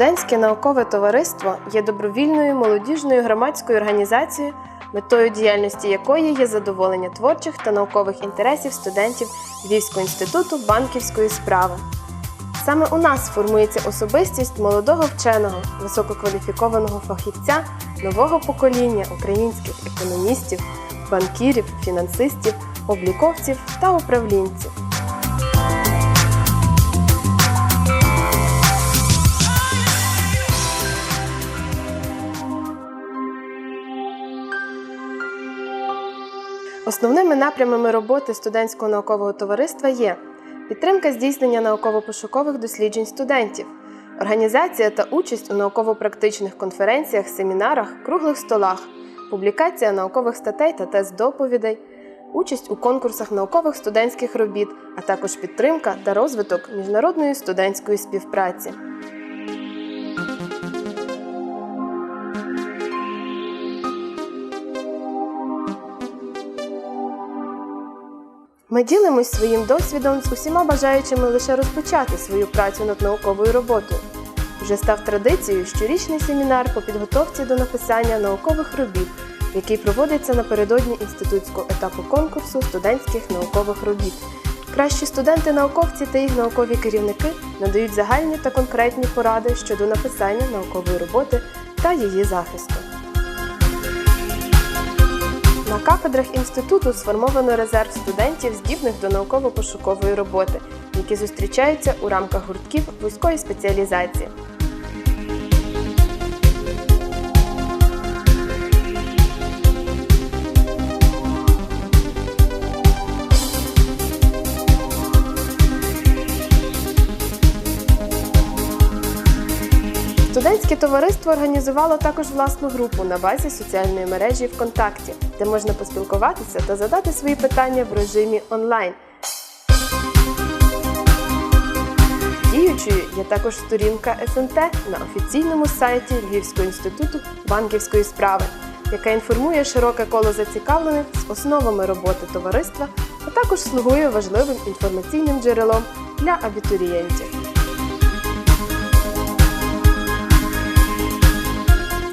Студентське наукове товариство є добровільною молодіжною громадською організацією, метою діяльності якої є задоволення творчих та наукових інтересів студентів Львівського інституту банківської справи. Саме у нас формується особистість молодого вченого, висококваліфікованого фахівця нового покоління українських економістів, банкірів, фінансистів, обліковців та управлінців. Основними напрямами роботи студентського наукового товариства є підтримка здійснення науково-пошукових досліджень студентів, організація та участь у науково-практичних конференціях, семінарах, круглих столах, публікація наукових статей та тест доповідей, участь у конкурсах наукових студентських робіт, а також підтримка та розвиток міжнародної студентської співпраці. Ми ділимось своїм досвідом з усіма бажаючими лише розпочати свою працю над науковою роботою. Вже став традицією щорічний семінар по підготовці до написання наукових робіт, який проводиться напередодні інститутського етапу конкурсу студентських наукових робіт. Кращі студенти-науковці та їх наукові керівники надають загальні та конкретні поради щодо написання наукової роботи та її захисту. На кафедрах інституту сформовано резерв студентів, здібних до науково-пошукової роботи, які зустрічаються у рамках гуртків вузької спеціалізації. Товариство організувало також власну групу на базі соціальної мережі ВКонтакті, де можна поспілкуватися та задати свої питання в режимі онлайн. Діючою є також сторінка СНТ на офіційному сайті Львівського інституту банківської справи, яка інформує широке коло зацікавлених з основами роботи товариства, а також слугує важливим інформаційним джерелом для абітурієнтів.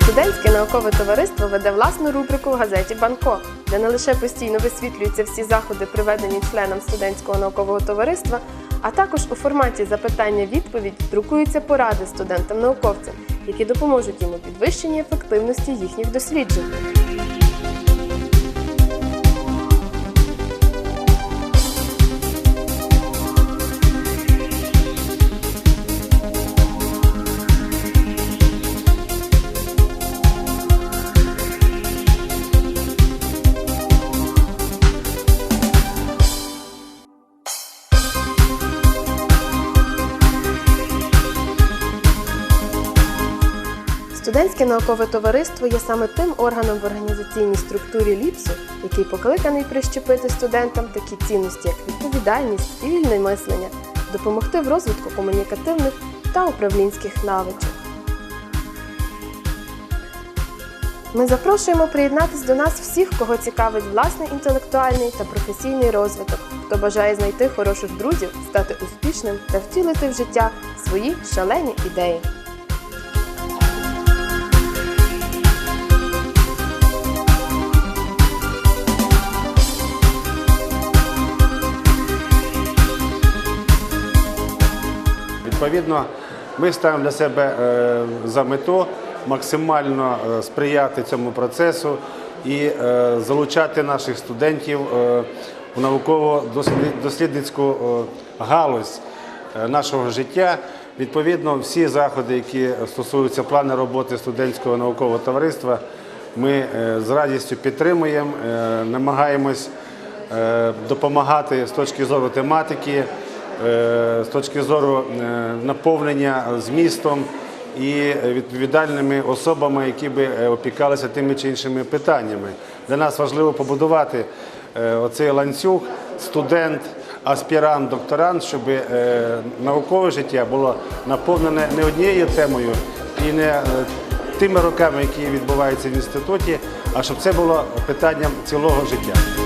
Студентське наукове товариство веде власну рубрику в газеті Банко, де не лише постійно висвітлюються всі заходи, приведені членам студентського наукового товариства, а також у форматі запитання-відповідь друкуються поради студентам-науковцям, які допоможуть їм у підвищенні ефективності їхніх досліджень. Студентське наукове товариство є саме тим органом в організаційній структурі ЛІПСу, який покликаний прищепити студентам такі цінності, як відповідальність і вільне мислення, допомогти в розвитку комунікативних та управлінських навичок. Ми запрошуємо приєднатись до нас всіх, кого цікавить власний інтелектуальний та професійний розвиток, хто бажає знайти хороших друзів, стати успішним та втілити в життя свої шалені ідеї. Відповідно, ми ставимо для себе е, за мету максимально е, сприяти цьому процесу і е, залучати наших студентів в науково-дослідницьку галузь нашого життя. Відповідно, всі заходи, які стосуються плану роботи студентського наукового товариства, ми з радістю підтримуємо, намагаємось допомагати з точки зору тематики, з точки зору е, наповнення змістом і відповідальними особами, які би е, опікалися тими чи іншими питаннями. Для нас важливо побудувати е, оцей ланцюг студент, аспірант, докторант, щоб е, наукове життя було наповнене не однією темою і не е, тими роками, які відбуваються в інституті, а щоб це було питанням цілого життя.